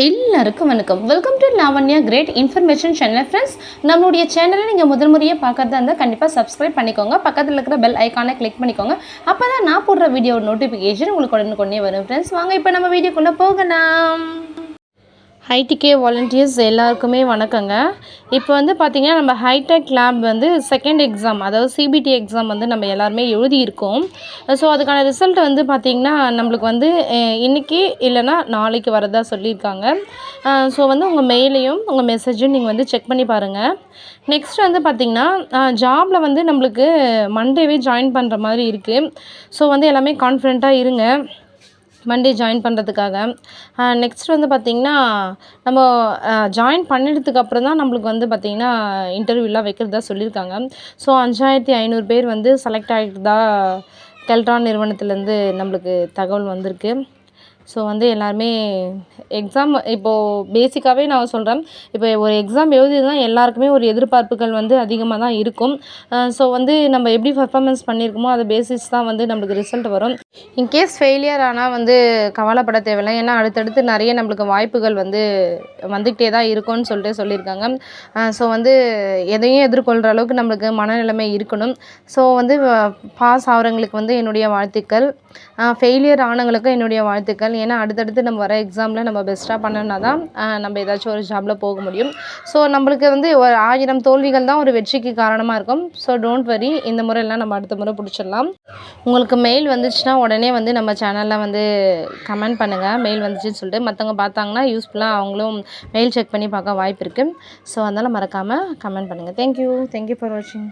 எல்லாருக்கும் வணக்கம். Welcome to Lavanya great information channel friends நம்மளுடைய சேனலை நீங்கள் முதல் முறையாக பார்க்கறதா இருந்தால் கண்டிப்பாக சப்ஸ்கிரைப் பண்ணிக்கோங்க. பக்கத்தில் இருக்கிற பெல் ஐக்கானை கிளிக் பண்ணிக்கோங்க. அப்போ தான் நான் போடுற வீடியோ நோட்டிஃபிகேஷன் உங்களுக்கு உடனுக்குடனே வரும் ஃப்ரெண்ட்ஸ் வாங்க இப்போ நம்ம வீடியோக்குள்ளே போகலாம். ஹைடிகே வாலண்டியர்ஸ் எல்லாருக்குமே வணக்கங்க. இப்போ வந்து பார்த்திங்கன்னா நம்ம ஹைடெக் லேப் வந்து செகண்ட் எக்ஸாம் அதாவது சிபிடி எக்ஸாம் வந்து நம்ம எல்லாருமே எழுதியிருக்கோம். ஸோ அதுக்கான ரிசல்ட் வந்து பார்த்திங்கன்னா நம்மளுக்கு வந்து இன்றைக்கி இன்னைக்கு இல்லைன்னா நாளைக்கு வரதா சொல்லியிருக்காங்க. ஸோ வந்து உங்கள் மெயிலையும் உங்கள் மெசேஜும் நீங்கள் வந்து செக் பண்ணி பாருங்கள் நெக்ஸ்ட் வந்து பார்த்திங்கன்னா ஜாபில் வந்து நம்மளுக்கு மண்டேவே ஜாயின் பண்ணுற மாதிரி இருக்குது ஸோ வந்து எல்லாமே கான்ஃபிடெண்ட்டாக இருங்க. மண்டே ஜாயின் பண்ணுறதுக்காக நெக்ஸ்ட் வந்து பார்த்திங்கன்னா நம்ம ஜாயின் பண்ணினதுக்கு அப்புறம் தான் நம்மளுக்கு வந்து பார்த்திங்கன்னா இன்டர்வியூலாம் வைக்கிறதா சொல்லியிருக்காங்க. ஸோ அஞ்சாயிரத்தி ஐநூறு பேர் வந்து செலக்ட் ஆகிட்டதா கெல்ட்ரான் நிறுவனத்துலேருந்து நம்மளுக்கு தகவல் வந்திருக்கு. ஸோ வந்து எல்லாருமே எக்ஸாம் இப்போது பேசிக்காகவே நான் சொல்கிறேன் இப்போ ஒரு எக்ஸாம் எழுதினா எல்லாருக்குமே ஒரு எதிர்பார்ப்புகள் வந்து அதிகமாக தான் இருக்கும். ஸோ வந்து நம்ம எப்படி பர்ஃபார்மன்ஸ் பண்ணியிருக்கோமோ அதை பேசிஸ் தான் வந்து நம்மளுக்கு ரிசல்ட் வரும். இன்கேஸ் ஃபெயிலியர் ஆனால் வந்து கவலைப்பட தேவையில்லை. ஏன்னா அடுத்தடுத்து நிறைய நம்மளுக்கு வாய்ப்புகள் வந்து வந்துக்கிட்டே தான் இருக்கும்னு சொல்லிட்டு சொல்லியிருக்காங்க. ஸோ வந்து எதையும் எதிர்கொள்கிற அளவுக்கு நம்மளுக்கு மனநிலைமை இருக்கணும். ஸோ வந்து பாஸ் ஆகிறவங்களுக்கு வந்து என்னுடைய வாழ்த்துக்கள். ஃபெயிலியர் ஆனவங்களுக்கு என்னுடைய வாழ்த்துக்கள். ஏன்னா அடுத்தடுத்து நம்ம வர எக்ஸாமில் நம்ம பெஸ்ட்டாக பண்ணோம்னா தான் நம்ம ஏதாச்சும் ஒரு ஜாபில் போக முடியும். ஸோ நம்மளுக்கு வந்து ஒரு ஆயிரம் தோல்விகள் தான் ஒரு வெற்றிக்கு காரணமாக இருக்கும். ஸோ டோன்ட் வரி இந்த முறையெல்லாம் நம்ம அடுத்த முறை பிடிச்சிடலாம். உங்களுக்கு மெயில் வந்துச்சுன்னா உடனே வந்து நம்ம சேனலில் வந்து கமெண்ட் பண்ணுங்கள் மெயில் வந்துச்சுன்னு சொல்லிட்டு மற்றவங்க பார்த்தாங்கன்னா யூஸ்ஃபுல்லாக அவங்களும் மெயில் செக் பண்ணி பார்க்க வாய்ப்பு இருக்குது ஸோ அதனால் மறக்காமல் கமெண்ட் பண்ணுங்கள் தேங்க்யூ தேங்க்யூ ஃபார் வாட்சிங்